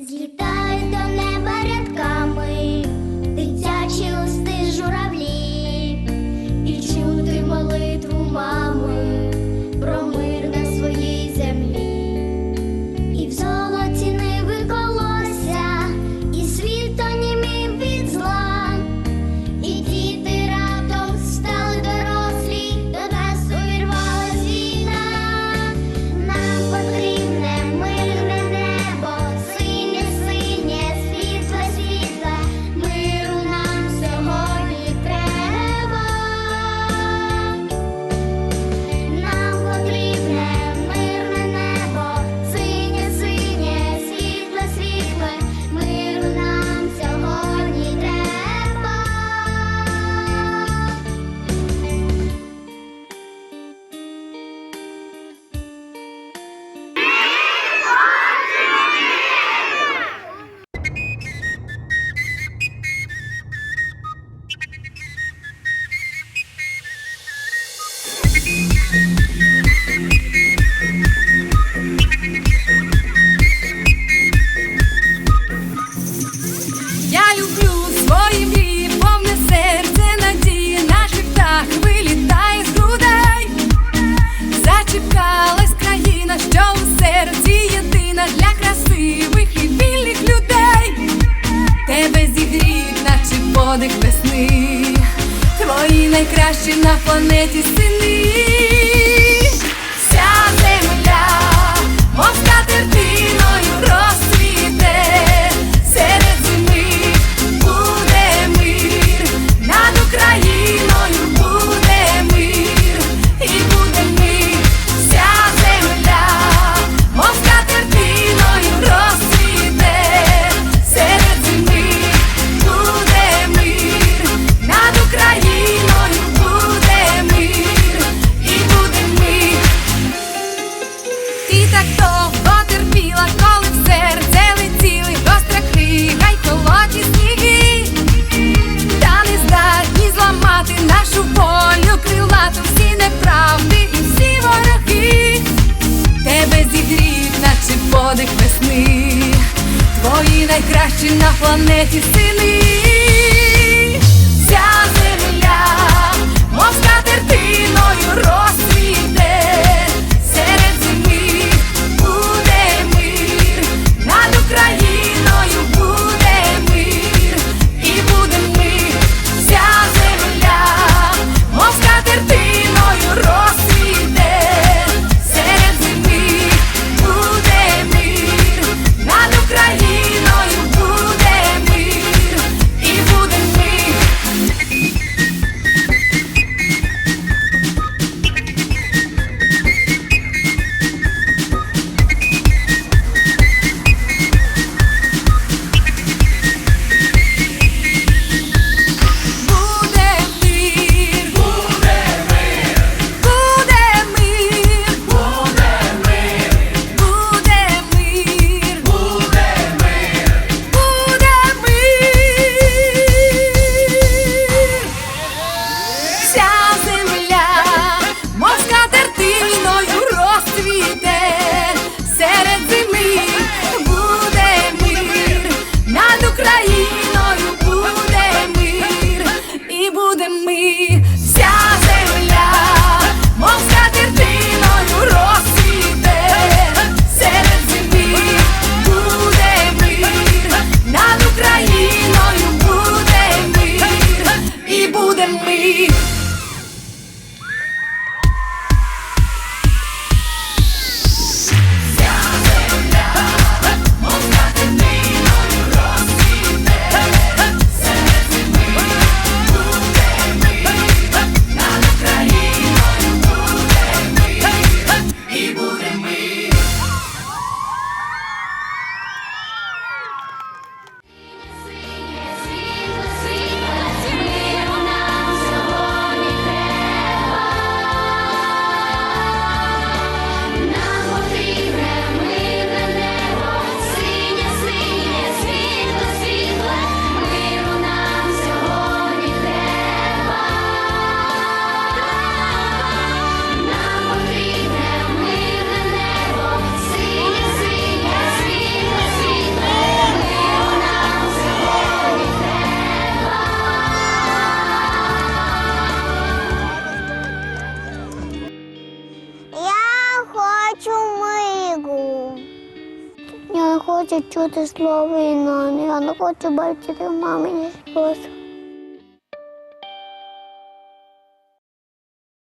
Zita. підрід, наче подих весни, твої найкращі на планеті сини. на планеті сини. хочу чути слово війна, я не хочу бачити в мамині сльози.